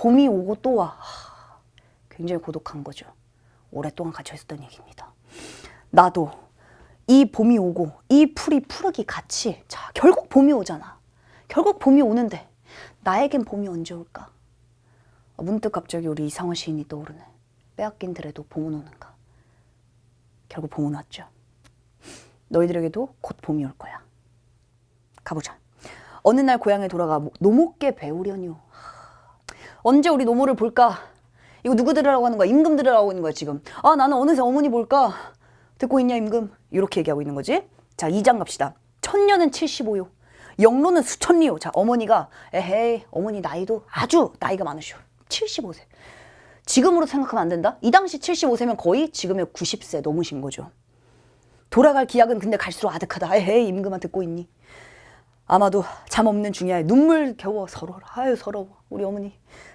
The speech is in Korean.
봄이 오고 또 와. 하, 굉장히 고독한 거죠. 오랫동안 갇혀 있었던 얘기입니다. 나도 이 봄이 오고 이 풀이 푸르기 같이 자 결국 봄이 오잖아. 결국 봄이 오는데 나에겐 봄이 언제 올까? 아, 문득 갑자기 우리 이상원 시인이 떠오르네. 빼앗긴 들에도 봄은 오는가. 결국 봄은 왔죠. 너희들에게도 곧 봄이 올 거야. 가보자. 어느 날 고향에 돌아가 모- 노목계 배우려니요. 하, 언제 우리 노모를 볼까? 이거 누구 들으라고 하는 거야? 임금 들으라고 하는 거야 지금. 아 나는 어느새 어머니 볼까? 듣고 있냐 임금? 이렇게 얘기하고 있는 거지. 자 2장 갑시다. 천년은 75요. 영로는 수천리요. 자 어머니가 에헤이 어머니 나이도 아주 나이가 많으시오. 75세. 지금으로 생각하면 안 된다. 이 당시 75세면 거의 지금의 90세 넘으신 거죠. 돌아갈 기약은 근데 갈수록 아득하다. 에헤이 임금아 듣고 있니? 아마도 잠 없는 중야에 눈물 겨워 서러워라. 아유 서러워. 우리 어머니